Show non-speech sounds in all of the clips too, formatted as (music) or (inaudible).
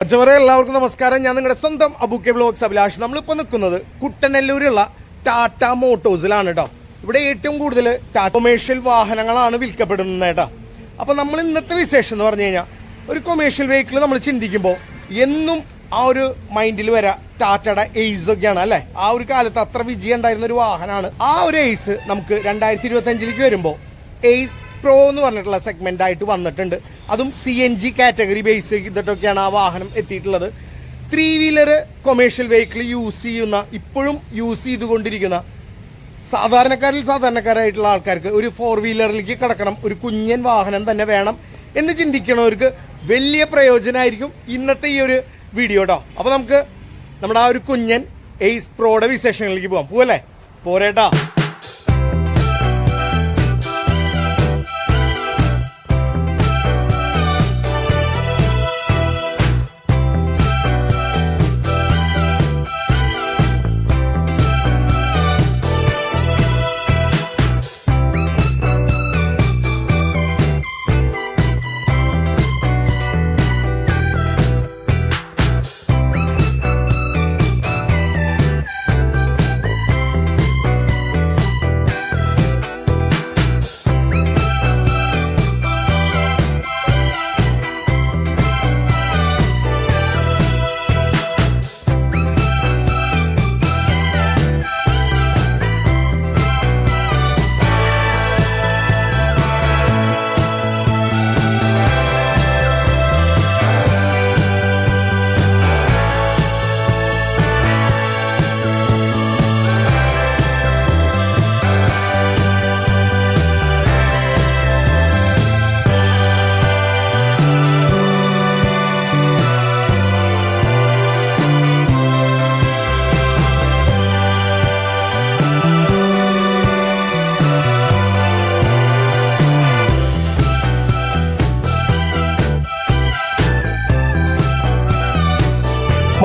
പച്ചവരെ എല്ലാവർക്കും നമസ്കാരം. ഞാൻ നിങ്ങളുടെ സ്വന്തം അബുക്കെ ബ്ലോഗ്സ് അഭിലാഷ്. നമ്മളിപ്പോൾ നിൽക്കുന്നത് കുട്ടനെല്ലൂരുള്ള ടാറ്റ മോട്ടോഴ്സിലാണ് കേട്ടോ ഇവിടെ ഏറ്റവും കൂടുതൽ കൊമേഴ്ഷ്യൽ വാഹനങ്ങളാണ് വിൽക്കപ്പെടുന്നത് കേട്ടോ അപ്പോൾ നമ്മൾ ഇന്നത്തെ വിശേഷം എന്ന് പറഞ്ഞു കഴിഞ്ഞാൽ ഒരു കൊമേഴ്ഷ്യൽ വെഹിക്കിൾ നമ്മൾ ചിന്തിക്കുമ്പോൾ എന്നും ആ ഒരു മൈൻഡിൽ വരാ ടാറ്റയുടെ എയ്സ് ഒക്കെയാണ് അല്ലേ? ആ ഒരു കാലത്ത് അത്ര വിജയം ഉണ്ടായിരുന്ന ഒരു വാഹനമാണ്. ആ ഒരു എയ്സ് നമുക്ക് രണ്ടായിരത്തി ഇരുപത്തി അഞ്ചിലേക്ക് വരുമ്പോൾ എയ്സ് പ്രോ എന്ന് പറഞ്ഞിട്ടുള്ള സെഗ്മെന്റ് ആയിട്ട് വന്നിട്ടുണ്ട്. അതും C N G category base ചെയ്തിട്ടൊക്കെയാണ് ആ വാഹനം എത്തിയിട്ടുള്ളത്. Three wheeler commercial vehicle use ചെയ്യുന്ന ഇപ്പോഴും യൂസ് ചെയ്തുകൊണ്ടിരിക്കുന്ന സാധാരണക്കാരിൽ സാധാരണക്കാരായിട്ടുള്ള ആൾക്കാർക്ക് ഒരു ഫോർ വീലറിലേക്ക് കിടക്കണം ഒരു കുഞ്ഞൻ വാഹനം തന്നെ വേണം എന്ന് ചിന്തിക്കണവർക്ക് വലിയ പ്രയോജനമായിരിക്കും ഇന്നത്തെ ഈ ഒരു വീഡിയോ കേട്ടോ അപ്പോൾ നമുക്ക് നമ്മുടെ ആ ഒരു കുഞ്ഞൻ എയ്സ് പ്രോയുടെ വിശേഷങ്ങളിലേക്ക് പോകാം പോവല്ലേ? പോരേട്ടാ.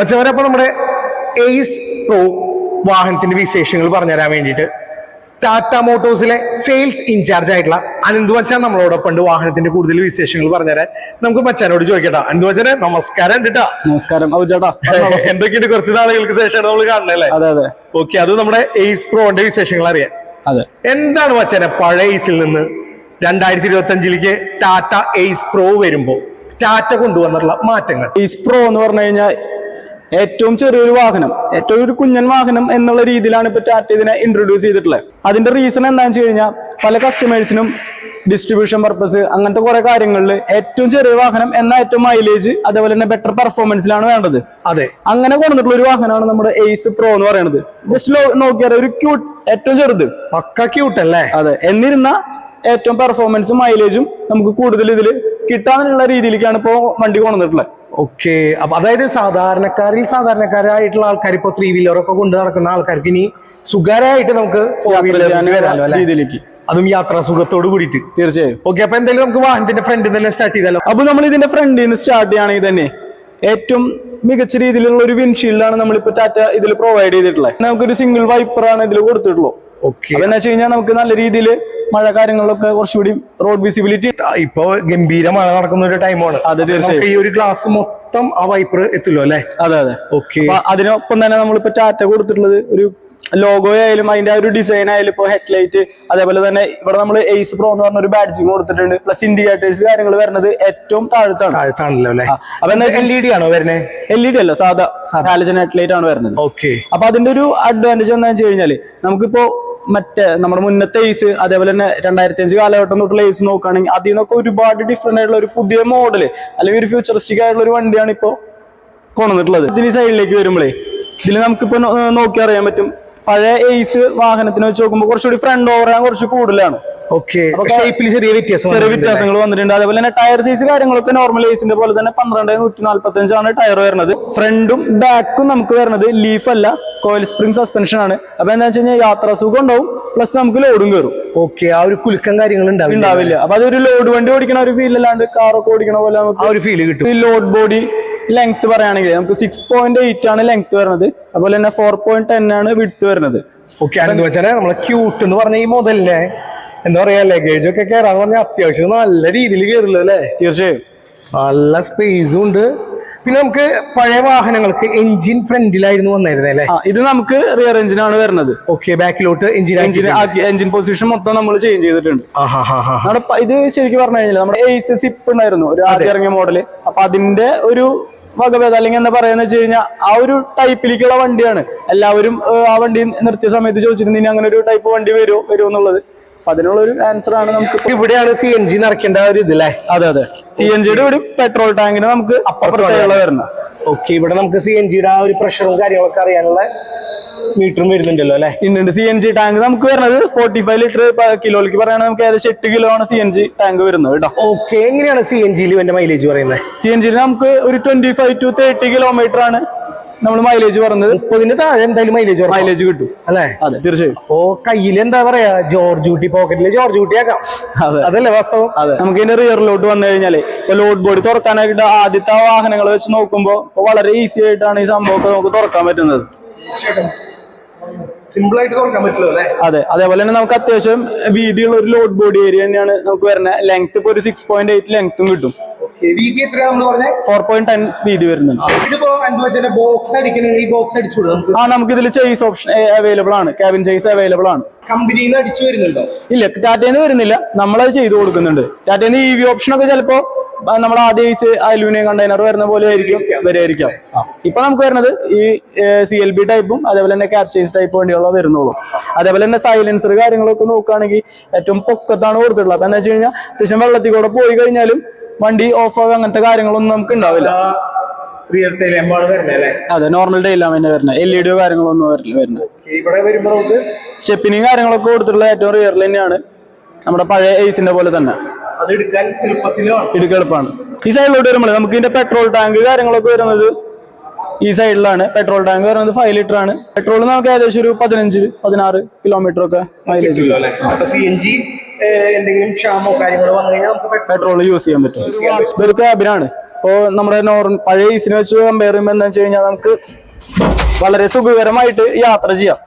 മച്ചവരപ്പോ നമ്മുടെ എയ്സ് പ്രോ വാഹനത്തിന്റെ വിശേഷങ്ങൾ പറഞ്ഞുതരാൻ വേണ്ടിയിട്ട് ടാറ്റ മോട്ടോഴ്സിലെ സെയിൽസ് ഇൻചാർജ് ആയിട്ടുള്ള അനന്ത് മച്ചാൻ നമ്മളോടൊപ്പം ഉണ്ട് വാഹനത്തിന്റെ കൂടുതൽ വിശേഷങ്ങൾ പറഞ്ഞുതരാൻ. നമുക്ക് മച്ചാനോട് ചോദിക്കട്ടാ. അനന്ത് മച്ചാനെ നമസ്കാരം കേട്ടാ നമസ്കാരം. ചേട്ടാ. (laughs) എന്തൊക്കെയുണ്ട് കുറച്ച് നാളുകൾക്ക് ശേഷമാണ് നമ്മൾ കാണണല്ലേ അതെ അതെ. ഓക്കെ അത് നമ്മുടെ എയ്സ് പ്രോന്റെ വിശേഷങ്ങൾ അറിയാൻ അതെ. എന്താണ് മച്ചാനെ പഴയ എയ്സിൽ നിന്ന് രണ്ടായിരത്തി ഇരുപത്തി അഞ്ചിലേക്ക് ടാറ്റ എയ്സ് പ്രോ വരുമ്പോ ടാറ്റ കൊണ്ടുവന്നിട്ടുള്ള മാറ്റങ്ങൾ? എയ്സ് പ്രോ എന്ന് പറഞ്ഞു കഴിഞ്ഞാൽ ഏറ്റവും ചെറിയൊരു വാഹനം ഏറ്റവും ഒരു കുഞ്ഞൻ വാഹനം എന്നുള്ള രീതിയിലാണ് ഇപ്പൊ ടാറ്റ ഇതിനെ ഇൻട്രൊഡ്യൂസ് ചെയ്തിട്ടുള്ളത്. അതിന്റെ റീസൺ എന്താണെന്ന് വെച്ച് കഴിഞ്ഞാൽ പല കസ്റ്റമേഴ്സിനും ഡിസ്ട്രിബ്യൂഷൻ പർപ്പസ് അങ്ങനത്തെ കുറെ കാര്യങ്ങളിൽ ഏറ്റവും ചെറിയ വാഹനം എന്ന ഏറ്റവും മൈലേജ് അതേപോലെ തന്നെ ബെറ്റർ പെർഫോമൻസിലാണ് വേണ്ടത്. അതെ. അങ്ങനെ കൊണ്ടുവന്നിട്ടുള്ള ഒരു വാഹനമാണ് നമ്മുടെ എയ്സ് പ്രോ എന്ന് പറയുന്നത്. ജസ്റ്റ് നോക്കിയാൽ ഒരു ക്യൂട്ട് ഏറ്റവും ചെറുത്. പക്ക ക്യൂട്ട് അല്ലേ? അതെ. എന്നിരുന്ന ഏറ്റവും പെർഫോമൻസും മൈലേജും നമുക്ക് കൂടുതൽ ഇതിൽ കിട്ടാനുള്ള രീതിയിലേക്കാണ് ഇപ്പോൾ വണ്ടി കൊണ്ടുവന്നിട്ടുള്ളത്. ഓക്കെ അപ്പൊ അതായത് സാധാരണക്കാരിൽ സാധാരണക്കാരായിട്ടുള്ള ആൾക്കാർ ഇപ്പൊ ത്രീ വീലറൊക്കെ കൊണ്ട് നടക്കുന്ന ആൾക്കാർക്ക് ഇനി സുഖകരമായിട്ട് നമുക്ക് ഫോർ വീലർ രീതിയിലേക്ക്. അതും യാത്രാ സുഖത്തോട് കൂടിയിട്ട്. തീർച്ചയായും. ഓക്കെ അപ്പൊ എന്തായാലും നമുക്ക് വാഹനത്തിന്റെ ഫ്രണ്ടിൽ തന്നെ സ്റ്റാർട്ട് ചെയ്താലോ? അപ്പൊ നമ്മൾ ഇതിന്റെ ഫ്രണ്ടിൽ നിന്ന് സ്റ്റാർട്ട് ചെയ്യുകയാണെങ്കിൽ തന്നെ ഏറ്റവും മികച്ച രീതിയിലുള്ള ഒരു വിൻഷീൽഡാണ് നമ്മളിപ്പോ ടാറ്റ ഇതിൽ പ്രൊവൈഡ് ചെയ്തിട്ടുള്ളത്. നമുക്കൊരു സിംഗിൾ വൈപ്പറാണ് ഇതിൽ കൊടുത്തിട്ടുള്ളൂ. ഓക്കെ അതെന്ന് വെച്ച് കഴിഞ്ഞാൽ നമുക്ക് നല്ല രീതിയിൽ മഴ കാര്യങ്ങളിലൊക്കെ കുറച്ചുകൂടി റോഡ് വിസിബിലിറ്റി ഇപ്പൊ ഗംഭീര മഴ നടക്കുന്ന ഒരു ടൈമാണ് അതെ, തീർച്ചയായും. ഈ ഒരു ഗ്ലാസ് മൊത്തം ആ വൈപ്പർ എത്തുമല്ലോ അല്ലെ? അതെ അതെ. ഓക്കെ അതിനൊപ്പം തന്നെ നമ്മളിപ്പോ ടാറ്റ കൊടുത്തിട്ടുള്ളത് ഒരു ലോഗോ ആയാലും അതിന്റെ ആ ഒരു ഡിസൈൻ ആയാലും ഇപ്പൊ ഹെഡ്ലൈറ്റ് അതേപോലെ തന്നെ ഇവിടെ നമ്മൾ എയ്സ് പ്രോ എന്ന് പറഞ്ഞ ഒരു ബാഡ്ജിങ് കൊടുത്തിട്ടുണ്ട്. പ്ലസ് ഇൻഡിക്കേറ്റേഴ്സ് കാര്യങ്ങൾ വരുന്നത് ഏറ്റവും താഴത്താണ്. താഴത്താണല്ലോ അല്ലെ? അപ്പൊ എന്താ എൽ ഇ ഡി ആണോ വരുന്നത് എൽ ഇ ഡി അല്ല സാധാ ഹാലജൻ ഹെഡ്ലൈറ്റ് ആണ് വരുന്നത്. ഓക്കെ അപ്പൊ അതിന്റെ ഒരു അഡ്വാന്റേജ് എന്താണെന്ന് വെച്ച് കഴിഞ്ഞാൽ നമുക്കിപ്പോ മറ്റേ നമ്മുടെ മുന്നത്തെ ഏസ് അതേപോലെ തന്നെ രണ്ടായിരത്തി അഞ്ച് കാലഘട്ടം തൊട്ടുള്ള ഏസ് നോക്കുകയാണെങ്കിൽ അതിൽ നിന്നൊക്കെ ഒരുപാട് ഡിഫറെന്റ് ആയിട്ടുള്ള ഒരു പുതിയ മോഡൽ അല്ലെങ്കിൽ ഒരു ഫ്യൂച്ചറിസ്റ്റിക് ആയിട്ടുള്ള ഒരു വണ്ടിയാണ് ഇപ്പോ കൊണ്ടുവന്നിട്ടുള്ളത്. ഇതിന് സൈഡിലേക്ക് വരുമ്പോഴേ ഇതിൽ നമുക്കിപ്പോൾ നോക്കി അറിയാൻ പറ്റും. പഴയ ഏസ് വാഹനത്തിനെ വെച്ച് നോക്കുമ്പോൾ കുറച്ചുകൂടി ഫ്രണ്ട് ഓവർ കുറച്ച് കൂടുതലാണ്. ചെറിയ വ്യത്യാസങ്ങൾ വന്നിട്ടുണ്ട്. അതേപോലെ തന്നെ ടയർ സൈസ് കാര്യങ്ങളൊക്കെ നോർമൽ ഏസിന്റെ പോലെ തന്നെ പന്ത്രണ്ട് നൂറ്റി നാല്പത്തി അഞ്ചാണ് ടയർ വരുന്നത് ഫ്രണ്ടും ബാക്കും നമുക്ക് വരുന്നത് ലീഫ് അല്ല കോയിൽ സ്പ്രിംഗ് സസ്പെൻഷൻ ആണ്. അപ്പൊ എന്താ വെച്ച് കഴിഞ്ഞാൽ യാത്ര സുഖം ഉണ്ടാവും. പ്ലസ് നമുക്ക് ലോഡും കയറും ഓക്കെ ആ ഒരു കുലുക്കം കാര്യങ്ങൾ ഉണ്ടാവില്ല. അപ്പൊ അതൊരു ലോഡ് വണ്ടി ഓടിക്കണ ഒരു ഫീൽ അല്ലാണ്ട് കാറൊക്കെ ഓടിക്കണ പോലെ നമുക്ക് ആ ഒരു ഫീൽ കിട്ടും. ഈ ലോഡ് ബോഡി ലെങ്ത് പറയുകയാണെങ്കിൽ നമുക്ക് സിക്സ് പോയിന്റ് എയ്റ്റ് ആണ് ലെങ്ത് വരുന്നത്. അതുപോലെ തന്നെ ഫോർ പോയിന്റ് ടെൻ ആണ് വിട്ട് വരുന്നത്. ഓക്കെ അതെന്ന് വെച്ചാൽ നമ്മളെ ക്യൂട്ട് എന്ന് പറഞ്ഞ ഈ മുതലിനെ എന്താ പറയാ ലഗേജ് ഒക്കെ കയറാന്ന് പറഞ്ഞാൽ അത്യാവശ്യം നല്ല രീതിയിൽ കയറില്ല അല്ലേ? തീർച്ചയായും. നല്ല സ്പേസും ഉണ്ട്. പിന്നെ നമുക്ക് പഴയ വാഹനങ്ങൾക്ക് എഞ്ചിൻ ഫ്രണ്ടിലായിരുന്നു വന്നിരുന്നത് അല്ലേ? ഇത് നമുക്ക് റിയർ എഞ്ചിനാണ് വരുന്നത്. ഓക്കെ ബാക്കിലോട്ട് എഞ്ചിൻ എഞ്ചിൻ എഞ്ചിൻ പൊസിഷൻ മൊത്തം നമ്മൾ ചേഞ്ച് ചെയ്തിട്ടുണ്ട്. ഇത് ശരിക്കും പറഞ്ഞു കഴിഞ്ഞാൽ നമ്മുടെ എയ്സ് സിപ്പ് ഉണ്ടായിരുന്നു ഒരു ആദ്യം ഇറങ്ങിയ മോഡൽ അപ്പൊ അതിന്റെ ഒരു വകഭേദം അല്ലെങ്കിൽ എന്താ പറയാന്ന് വെച്ച് കഴിഞ്ഞാൽ ആ ഒരു ടൈപ്പിലേക്കുള്ള വണ്ടിയാണ്. എല്ലാവരും ആ വണ്ടി നിർത്തിയ സമയത്ത് ചോദിച്ചിരുന്നു ഇനി അങ്ങനെ ഒരു ടൈപ്പ് വണ്ടി വരുമോ വരുമോ എന്നുള്ളത്? അപ്പൊ അതിനുള്ള ഒരു ആൻസർ ആണ് നമുക്ക് ഇവിടെയാണ് സി എൻ ജി നിറയ്ക്കേണ്ട ഒരു ഇതില്ലേ അതെ അതെ. സി എൻ ജിയുടെ ഒരു പെട്രോൾ ടാങ്കിന് നമുക്ക് അപ്പുറത്തേക്കുള്ള വരുന്നത്. ഓക്കെ ഇവിടെ നമുക്ക് സി എൻ ജിയുടെ ആ ഒരു പ്രഷറും കാര്യങ്ങളൊക്കെ അറിയാനുള്ള മീറ്ററും വരുന്നുണ്ടല്ലോ അല്ലെ ഉണ്ട് സി എൻ ജി ടാങ്ക് നമുക്ക് വരുന്നത് ഫോർട്ടി ഫൈവ് ലിറ്റർ കിലോയിലേക്ക് പറയുകയാണെങ്കിൽ നമുക്ക് ഏകദേശം എട്ട് കിലോ ആണ് സി എൻ ജി ടാങ്ക് വരുന്നത് കേട്ടോ. ഓക്കെ എങ്ങനെയാണ് സി എൻ ജിയിൽ മൈലേജ് പറയുന്നത്? സി എൻ ജിയിൽ നമുക്ക് ഒരു twenty five to thirty kilometre ആണ് നമ്മൾ മൈലേജ് പറഞ്ഞത്? മുപ്പതിന് താഴെ എന്തായാലും മൈലേജ് മൈലേജ് കിട്ടും. അല്ലേ? അതെ. തീർച്ചയായും. അപ്പോ കയ്യിൽ എന്താ പറയാ ജോർജ് കുട്ടി പോക്കറ്റിൽ ജോർജ് കുട്ടി ആക്കാം. അതല്ലേ വാസ്തവം? നമുക്ക് ഇതിന്റെ റിയറിലോട്ട് വന്നു കഴിഞ്ഞാൽ ഇപ്പൊ ലോഡ് ബോഡി തുറക്കാനായിട്ട് ആദ്യത്തെ വാഹനങ്ങൾ വെച്ച് നോക്കുമ്പോൾ വളരെ ഈസി ആയിട്ടാണ് ഈ സംഭവമൊക്കെ നമുക്ക് തുറക്കാൻ പറ്റുന്നത്. സിമ്പിൾ ആയിട്ട് തുറക്കാൻ പറ്റുള്ളൂ അല്ലേ? അതെ. അതേപോലെ തന്നെ നമുക്ക് അത്യാവശ്യം വീതിയുള്ള ഒരു ലോഡ് ബോഡി ഏരിയ തന്നെയാണ് നമുക്ക് വരുന്നത്. ലെങ്ത് ഇപ്പൊ ഒരു സിക്സ് പോയിന്റ് എയ്റ്റ് ലെങ്ത്തും കിട്ടും. വീതി എത്രയാണ് നമ്മൾ പറഞ്ഞത് ഫോർ പോയിന്റ് ടെൻ വീതി വരുന്നുണ്ട്. ഇതിപ്പോ അനുഭവിച്ച ബോക്സ് അടിക്കണമെങ്കിൽ ബോക്സ് അടിച്ചു നമുക്ക്? ആ നമുക്ക് ഇതിൽ ചെയ്സ് ഓപ്ഷൻ അവൈലബിൾ ആണ്. ക്യാബിൻ ചെയ്സ് അവൈലബിൾ ആണ്. കമ്പനിയിൽ നിന്ന് അടിച്ചു വരുന്നുണ്ടോ? ഇല്ല ടാറ്റേന്ന് വരുന്നില്ല. നമ്മളത് ചെയ്തു കൊടുക്കുന്നുണ്ട്. ടാറ്റേന്ന് ഇ വി ഓപ്ഷൻ ഒക്കെ ചിലപ്പോ നമ്മൾ ആദ്യ ഐസ് അലൂമിനിയം കണ്ടെയ്നർ വരുന്ന പോലെ ആയിരിക്കും വരെയായിരിക്കാം. ഇപ്പൊ നമുക്ക് വരുന്നത് ഈ സി എൽ ബി ടൈപ്പും അതേപോലെ തന്നെ ക്യാപ്ചേസ് ടൈപ്പ് വേണ്ടിയുള്ള വരുന്നുള്ളൂ. അതേപോലെ തന്നെ സൈലൻസർ കാര്യങ്ങളൊക്കെ നോക്കുകയാണെങ്കിൽ ഏറ്റവും പൊക്കത്താണ് കൊടുത്തിട്ടുള്ളത്. അപ്പൊ എന്താ വെച്ച് കഴിഞ്ഞാൽ അത്യാവശ്യം വെള്ളത്തിൽ കൂടെ പോയി കഴിഞ്ഞാലും വണ്ടി ഓഫ് ആവുക അങ്ങനത്തെ കാര്യങ്ങളൊന്നും നമുക്ക് ഉണ്ടാവില്ല. അതെ നോർമൽ ഡേ ഇല്ലാമ തന്നെ വരുന്നത്. എൽ ഇ ഡിയോ കാര്യങ്ങളൊന്നും വരില്ല വരുന്നത്. ഇവിടെ വരുമ്പോ നമുക്ക് സ്റ്റെപ്പിനും കാര്യങ്ങളൊക്കെ കൊടുത്തിട്ടുള്ള ഏറ്റവും റിയർ തന്നെയാണ് നമ്മുടെ പഴയ എയ്സിന്റെ പോലെ തന്നെ. എടുക്കാൻ എളുപ്പമാണ്. ഈ സൈഡിലോട്ട് വരുമ്പോൾ നമുക്ക് ഇതിന്റെ പെട്രോൾ ടാങ്ക് കാര്യങ്ങളൊക്കെ വരുന്നത് ഈ സൈഡിലാണ് പെട്രോൾ ടാങ്ക് വരുന്നത് ഫൈവ് ലിറ്റർ ആണ്. പെട്രോൾ നമുക്ക് ഏകദേശം ഒരു പതിനഞ്ച് പതിനാറ് കിലോമീറ്റർ ഒക്കെ മൈലേജ് സി എൻ ജി എന്തെങ്കിലും ക്ഷാമോ കാര്യങ്ങളോ വന്നു കഴിഞ്ഞാൽ നമുക്ക് പെട്രോൾ യൂസ് ചെയ്യാൻ പറ്റും. ഇതൊരു ക്യാബിനാണ്. ഇപ്പോൾ നമ്മുടെ നോർമൽ പഴയ ഈസിനെ വെച്ച് കമ്പയർ ചെയ്യുമ്പോൾ എന്താ വെച്ച് കഴിഞ്ഞാൽ നമുക്ക് വളരെ സുഖകരമായിട്ട് യാത്ര ചെയ്യാം.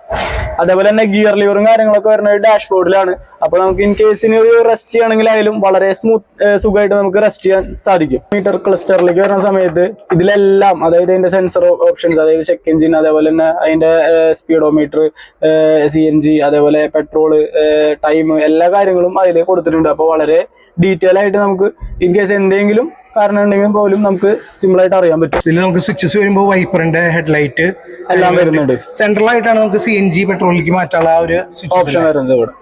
അതേപോലെ തന്നെ ഗിയർ ലിവറും കാര്യങ്ങളൊക്കെ വരുന്ന വരുന്നത് ഡാഷ്ബോർഡിലാണ് അപ്പൊ നമുക്ക് ഇൻ കേസിന് ഒരു റെസ്റ്റ് ചെയ്യണമെങ്കിൽ ആയാലും വളരെ സ്മൂത്ത് സുഖമായിട്ട് നമുക്ക് റെസ്റ്റ് ചെയ്യാൻ സാധിക്കും. മീറ്റർ ക്ലസ്റ്ററിലേക്ക് വരുന്ന സമയത്ത് ഇതിലെല്ലാം അതായത് അതിന്റെ സെൻസർ ഓപ്ഷൻസ് അതായത് ചെക്ക് എഞ്ചിൻ അതേപോലെ തന്നെ അതിന്റെ സ്പീഡോമീറ്റർ സി എൻ ജി അതേപോലെ പെട്രോൾ ടൈം എല്ലാ കാര്യങ്ങളും അതിൽ കൊടുത്തിട്ടുണ്ട്. അപ്പോൾ വളരെ ഡീറ്റെയിൽ ആയിട്ട് നമുക്ക് ഇൻ കേസ് എന്തെങ്കിലും കാരണം ഉണ്ടെങ്കിൽ പോലും നമുക്ക് സിമ്പിൾ ആയിട്ട് അറിയാൻ പറ്റും. ഇതിൽ നമുക്ക് സ്വിച്ചസ് വരുമ്പോൾ വൈപ്പറിന്റെ ഹെഡ്ലൈറ്റ് എല്ലാം വരുന്നുണ്ട്. സെൻട്രൽ ആയിട്ടാണ് നമുക്ക് സി എൻ ജി പെട്രോളിലേക്ക് മാറ്റാനുള്ള ആ ഒരു ഓപ്ഷൻ വരുന്നത് ഇവിടെ.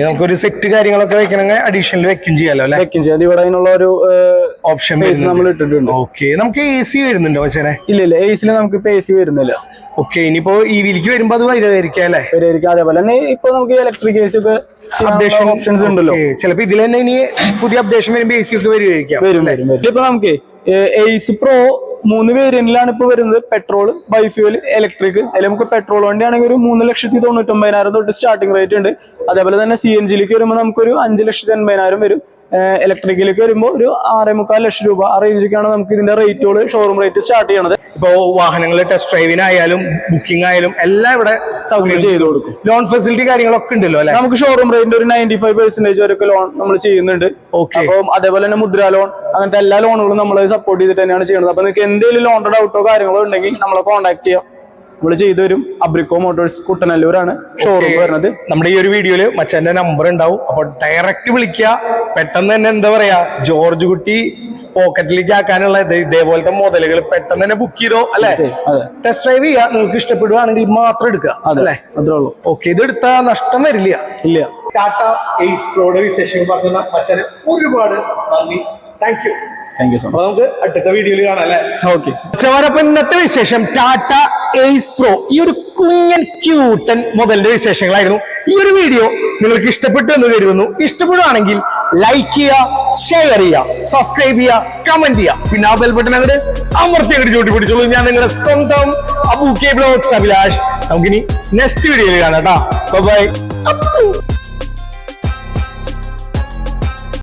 നമുക്കൊരു സെറ്റ് കാര്യങ്ങളൊക്കെ വെക്കണമെങ്കിൽ അഡീഷണൽ വെക്കും ചെയ്യാലോ അല്ലെ? വെക്കും ചെയ്യാം. ഇവിടെ അതിനുള്ള ഒരു ഓപ്ഷൻ നമ്മൾ ഇട്ടിട്ടുണ്ട്. ഓക്കെ നമുക്ക് എ സി വരുന്നുണ്ടോ പക്ഷേ ഇല്ല ഇല്ല. എ സി നമുക്ക് ഇപ്പൊ എ സി വരുന്നില്ല. ഓക്കെ ഇനിയിപ്പോ ഈ വിലിക്ക് വരുമ്പോ അത് വരുമായിരിക്കും അല്ലെ? വരുമായിരിക്കും അതേപോലെ തന്നെ ഇപ്പൊ നമുക്ക് ഇലക്ട്രിക് എ സി ഒക്കെ അപ്ഡേഷൻ ഓപ്ഷൻസ് ഉണ്ടല്ലോ. ചിലപ്പോ ഇതിൽ തന്നെ ഇനി പുതിയ അപ്ഡേഷൻ വരുമ്പോ എ സി ഒക്കെ വരുമായിരിക്കാം വരും വരും വരും. ഇപ്പൊ നമുക്ക് എ സി പ്രോ മൂന്ന് വേരിയന്റിലാണ് ഇപ്പൊ വരുന്നത്. പെട്രോൾ ബൈഫ്യൂൽ ഇലക്ട്രിക് അതിൽ നമുക്ക് പെട്രോൾ വണ്ടി ആണെങ്കിൽ ഒരു മൂന്ന് ലക്ഷത്തി തൊണ്ണൂറ്റൊമ്പതിനായിരം തൊട്ട് സ്റ്റാർട്ടിംഗ് റേറ്റ് ഉണ്ട്. അതേപോലെ തന്നെ സി എൻ ജിയിലേക്ക് വരുമ്പോൾ നമുക്കൊരു അഞ്ച് ലക്ഷത്തി എൺപതിനായിരം വരും. ഇലക്ട്രിക്കിലേക്ക് വരുമ്പോൾ ഒരു ആറേ മുക്കാൽ ലക്ഷം രൂപ ആ റേഞ്ചൊക്കെയാണ് നമുക്ക് ഇതിന്റെ റേറ്റുകൾ ഷോറൂം റേറ്റ് സ്റ്റാർട്ട് ചെയ്യണത്. ഇപ്പോ വാഹനങ്ങൾ ടെസ്റ്റ് ഡ്രൈവിനായാലും ബുക്കിംഗ് ആയാലും എല്ലാം ഇവിടെ സൗകര്യം ചെയ്തു കൊടുക്കും. ലോൺ ഫെസിലിറ്റി കാര്യങ്ങളൊക്കെ ഉണ്ടല്ലോ അല്ലെ? നമുക്ക് ഷോറൂം റേറ്റിന്റെ ഒരു നയന്റി ഫൈവ് പെർസെന്റേജ് വരെയൊക്കെ ലോൺ നമ്മൾ ചെയ്യുന്നുണ്ട്. ഓക്കെ അപ്പം അതേപോലെ തന്നെ മുദ്ര ലോൺ അങ്ങനത്തെ എല്ലാ ലോണുകളും നമ്മൾ സപ്പോർട്ട് ചെയ്തിട്ട് തന്നെയാണ് ചെയ്യുന്നത്. അപ്പൊ നിങ്ങൾക്ക് എന്തെങ്കിലും ലോണിന്റെ ഡൗട്ടോ കാര്യങ്ങളോ ഉണ്ടെങ്കിൽ നമ്മളെ കോൺടാക്ട് ചെയ്യാം. നമ്മൾ ചെയ്തു തരും. അബ്രിക്കോ മോട്ടോഴ്സ് കുട്ടനല്ലൂരാണ് ഷോറൂം വരുന്നത്. നമ്മുടെ ഈ ഒരു വീഡിയോയിൽ മച്ചാന്റെ നമ്പർ ഉണ്ടാവും. അപ്പൊ ഡയറക്റ്റ് വിളിക്കുക. പെട്ടെന്ന് തന്നെ എന്താ പറയാ? ജോർജ് കുട്ടി പോക്കറ്റിലേക്ക് ആക്കാനുള്ള ഇതേപോലത്തെ മോഡലുകൾ പെട്ടെന്ന് തന്നെ ബുക്ക് ചെയ്തോ അല്ലെ? ടെസ്റ്റ് ഡ്രൈവ് ചെയ്യാ നിങ്ങൾക്ക് ഇഷ്ടപ്പെടുവാണെങ്കിൽ മാത്രം എടുക്കുക അല്ലേ? അത്രേ ഉള്ളൂ. ഓക്കെ ഇത് എടുത്താൽ നഷ്ടം വരില്ല. ഇല്ല. ടാറ്റ എയ്സ് പ്രോയുടെ സെഷൻ പറഞ്ഞ മച്ചാനെ ഒരുപാട് നന്ദി. Thank you thank you so much നമുക്ക് അടുത്ത വീഡിയോയിൽ കാണാം അല്ലേ? ഓക്കെ ചവരപ്പൻ ഇന്നത്തെ വിശേഷം ടാറ്റ എയ്സ് പ്രോ ഈ ഒരു കുഞ്ഞൻ ക്യൂട്ടൻ മുതലിന്റെ വിശേഷങ്ങളായിരുന്നു. ഈ ഒരു വീഡിയോ നിങ്ങൾക്ക് ഇഷ്ടപ്പെട്ടു എന്ന് കരുതുന്നു. ഇഷ്ടപ്പെടുകയാണെങ്കിൽ ലൈക്ക് ചെയ്യുക ഷെയർ ചെയ്യുക സബ്സ്ക്രൈബ് ചെയ്യുക കമന്റ് ചെയ്യുക. പിന്നെ ആ ബെൽ ബട്ടൺ അങ്ങോട്ട് അമർത്തി അങ്ങോട്ട് ചൂട്ടി പിടിച്ചോളൂ ഞാൻ നിങ്ങളുടെ സ്വന്തം അബു കെ ബ്ലോഗ്സ് അഭിലാഷ്. നമുക്കിനി നെക്സ്റ്റ് വീഡിയോയിൽ കാണാം കേട്ടോ. ബൈ